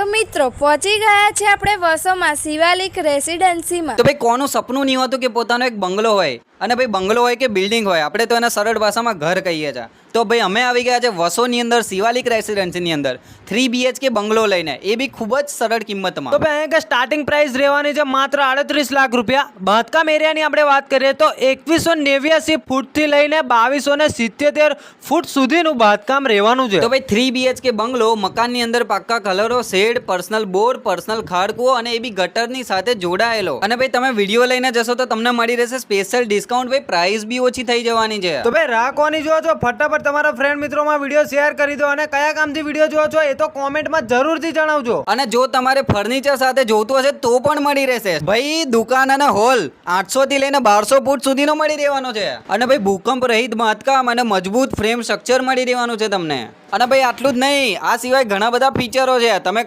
તો મિત્રો પહોંચી ગયા છે આપણે વસોમાં શિવાલિક રેસિડેન્સીમાં. તો ભાઈ કોનું સપનું નહીં હોતું કે પોતાનો એક બંગલો હોય? અને ભાઈ બંગલો હોય કે બિલ્ડિંગ હોય? આપણે તો એના સરળ ભાષામાં ઘર કહીએ છીએ. તો ભાઈ અમે આવી ગયા છે વસોની અંદર શિવાલિક રેસિડેન્સીની અંદર. થ્રી બીએચકે બંગલો લઈને. એ બી ખૂબ જ સરળ કિંમતમાં. તો ભાઈ અહીંયા કે સ્ટાર્ટિંગ પ્રાઇસ રહેવાની છે માત્ર આડત્રીસ લાખ રૂપિયા. બાંધકામ એરિયાની આપણે વાત કરીએ તો એકવીસો નેવ્યાસી ફૂટથી લઈને બાવીસો ને સિત્તેર ફૂટ સુધીનું બાંધકામ રહેવાનું છે. તો ભાઈ થ્રી બીએચકે બંગલો મકાનની અંદર પાક્કા કલરો શેડ પર્સનલ બોર પર્સનલ ખાડકુઓ અને એ બી ગટરની સાથે જોડાયેલો. અને ભાઈ તમે વીડિયો લઈને જશો તો તમને મળી રહેશે સ્પેશિયલ ડિસ્કાઉન્ટ ભાઈ પ્રાઇસ બી ઓછી થઈ જવાની છે. તો ભાઈ રાખવાની જો છો? ફટાફટ તમારા ફ્રેન્ડ મિત્રોમાં વીડિયો શેર કરી દો અને કયા કામથી વીડિયો જોવો છો એ તો કોમેન્ટમાં જરૂરથી જણાવજો. અને જો તમારે ફર્નિચર સાથે જોતું હશે તો પણ મળી રહેશે. ભાઈ દુકાન અને હોલ આઠસો થી લઈને બારસો ફૂટ સુધીનો મળી રહેવાનો છે. અને ભાઈ ભૂકંપ રહિત બાંધકામ અને મજબૂત ફ્રેમ સ્ટ્રક્ચર મળી રહેવાનું છે તમને. અને ભાઈ આટલું જ નહીં. આ સિવાય ઘણા બધા ફીચરો છે. તમે